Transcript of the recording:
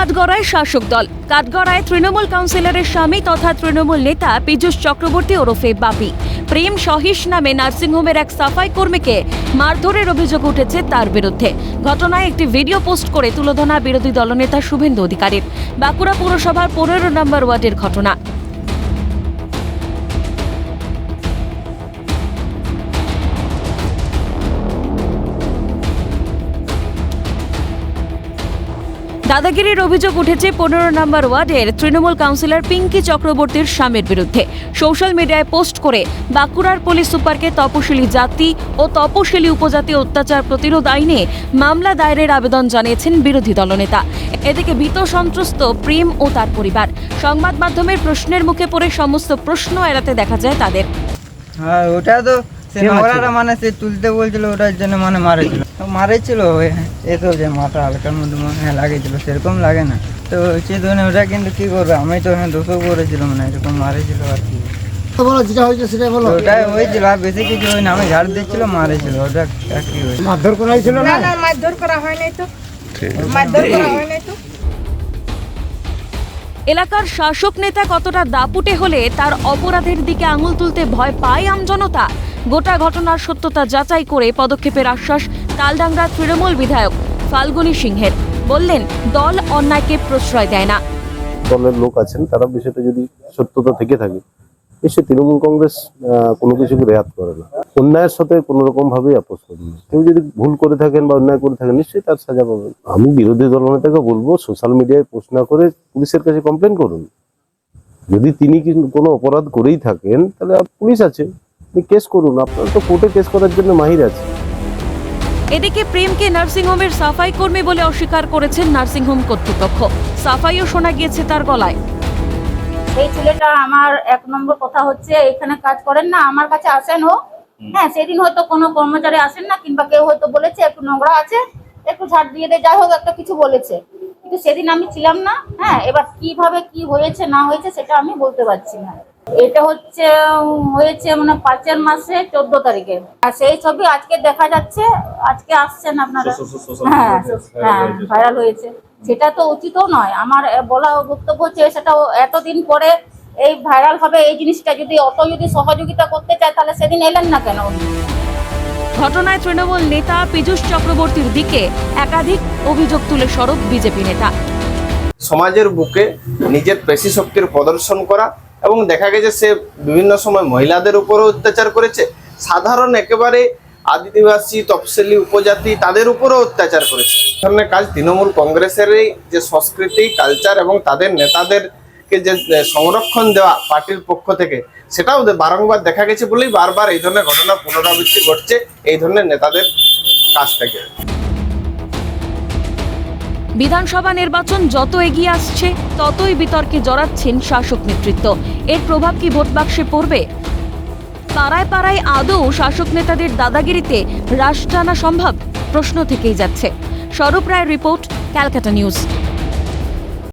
কাঠগড়ায় শাসক দল। কাঠগড়ায় তৃণমূল কাউন্সিলরের স্বামী তথা তৃণমূল নেতা পীযুষ চক্রবর্তী ওরফে বাপি। প্রেম সহিস নামে নার্সিংহোমের এক সাফাই কর্মীকে মারধরের অভিযোগ উঠেছে তার বিরুদ্ধে। ঘটনায় একটি ভিডিও পোস্ট করে তুলোধনা বিরোধী দলনেতা শুভেন্দু অধিকারীর। বাঁকুড়া পুরসভার পনেরো নম্বর ওয়ার্ডের ঘটনা। দাদাগিরির অভিযোগ উঠেছে পনেরো নম্বর ওয়ার্ডের তৃণমূল কাউন্সিলর পিঙ্কি চক্রবর্তীর স্বামীর বিরুদ্ধে। সোশ্যাল মিডিয়ায় পোস্ট করে বাঁকুড়ার পুলিশ সুপারকে তপশিলি জাতি ও তপশিলি উপজাতি অত্যাচার প্রতিরোধ আইনে মামলা দায়েরের আবেদন জানিয়েছেন বিরোধী দলনেতা। এদিকে ভীত সন্ত্রস্ত প্রেম ও তার পরিবার। সংবাদ মাধ্যমের প্রশ্নের মুখে পড়ে সমস্ত প্রশ্ন এড়াতে দেখা যায় তাদের। হ্যাঁ ওটা তো মানে সে তুলতে বলছিল ওটার জন্য মানে মারেছিল। মারেছিল ওই এ তো যে মাথা হালকার মধ্যে মনে হয় লাগিয়েছিল সেরকম লাগে না। তো ওটা কিন্তু কি করবে? আমি তো ওখানে দোষও করেছিলাম না এরকম মারেছিল আর কি। বলো যেটা হয়েছে সেটাই বলো। ওটাই হয়েছিল আর বেশি কিছু হয় আমি ঝাড় দিচ্ছিল মারেছিল ওটা কি হয়েছিল মারধর করা হয়েছিল না? না না মারধর করা হয় তো। মারধর করা হয় তো। এলাকার শাসক নেতা কতটা দাপুটে হলে তার অপরাধের দিকে আঙুল তুলতে ভয় পায় আমজনতা? গোটা ঘটনার সত্যতা যাচাই করে পদক্ষেপের আশ্বাস তালডাংরা তৃণমূল বিধায়ক ফাল্গুনী সিংহের। বললেন, দল অন্যায়কে প্রশ্রয় দেয় না। দলের লোক আছেন, তারা বিষয়টা যদি সত্যতা থেকে থাকে, নিশ্চয়ই তৃণমূল কংগ্রেস কোনো কিছুকে রেয়াত করে না। অন্যায়ের সাথে কোনো রকম ভাবেই আপোষ করে না। কেউ যদি ভুল করে থাকেন বা অন্যায় করে থাকেন, নিশ্চয়ই তার সাজা পাবেন আমি বিরোধী দলনেতাকে বলব, সোশ্যাল মিডিয়ায় পোস্ট না করে পুলিশের কাছে কমপ্লেন করুন। যদি তিনি কোনো অপরাধ করেই থাকেন, তাহলে পুলিশ আছে। আপনি কেস করুন আপনার তো কোর্টে কেস করার জন্য মাহির আছে। এদিকে প্রেমকে নার্সিংহোমের সাফাই কর্মী বলে অস্বীকার করেছেন নার্সিংহোম কর্তৃপক্ষ। সাফাইও শোনা গিয়েছে তার গলায়। এই ছেলেটা আমার এক নম্বর কথা হচ্ছে এখানে কাজ করেন না আমার কাছে আসেন ও। হ্যাঁ সেদিন হয়তো কোনো কর্মচারী আসেন না কিংবা কেউ হয়তো বলেছে একটু নোংরা আছে একটু ঝাড় দিয়ে দেয় যাই হোক একটা কিছু বলেছে। কিন্তু সেদিন আমি ছিলাম না হ্যাঁ এবার কীভাবে কি হয়েছে না হয়েছে সেটা আমি বলতে পারছি না। এটা হচ্ছে হয়েছে মানে পাঁচের মাসে চোদ্দ তারিখে। আর সেই ছবি আজকে দেখা যাচ্ছে আজকে আসছেন আপনারা। হ্যাঁ হ্যাঁ ভাইরাল হয়েছে। সেটা তো উচিতও নয়। আমার বলা বক্তব্য হচ্ছে সেটা এতদিন পরে এই ভাইরাল হবে এই জিনিসটা। যদি অত যদি সহযোগিতা করতে চায় তাহলে সেদিন এলেন না কেন? ঘটনায় তৃণমূল নেতা পীযূষ চক্রবর্তীর দিকে একাধিক অভিযোগ তুলে সরব বিজেপি নেতা। সমাজের বুকে নিজের পেশি শক্তির প্রদর্শন করা এবং দেখা গেছে সে বিভিন্ন সময় মহিলাদের উপরও অত্যাচার করেছে। সাধারণ একেবারে আদিবাসী, তফসিলি উপজাতি তাদের উপরও অত্যাচার করেছে। ধরনের কাজ তৃণমূল কংগ্রেসেরই যে সংস্কৃতি কালচার এবং তাদের নেতাদেরকে যে সংরক্ষণ দেওয়া পার্টির পক্ষ থেকে, সেটাও বারংবার দেখা গেছে বলেই বারবার এই ধরনের ঘটনা পুনরাবৃত্তি ঘটছে এই ধরনের নেতাদের কাছ থেকে। বিধানসভা নির্বাচন যত এগিয়ে আসছে, ততই বিতর্কে জড়াচ্ছেন শাসক নেতৃত্ব। এর প্রভাব কি ভোট বাক্সে পড়বে? পাড়ায় পাড়ায় আদৌ শাসক নেতাদের দাদাগিরিতে রাশ টানা সম্ভব? প্রশ্ন থেকেই যাচ্ছে। স্বরূপ রায়ের রিপোর্ট, ক্যালকাটা নিউজ।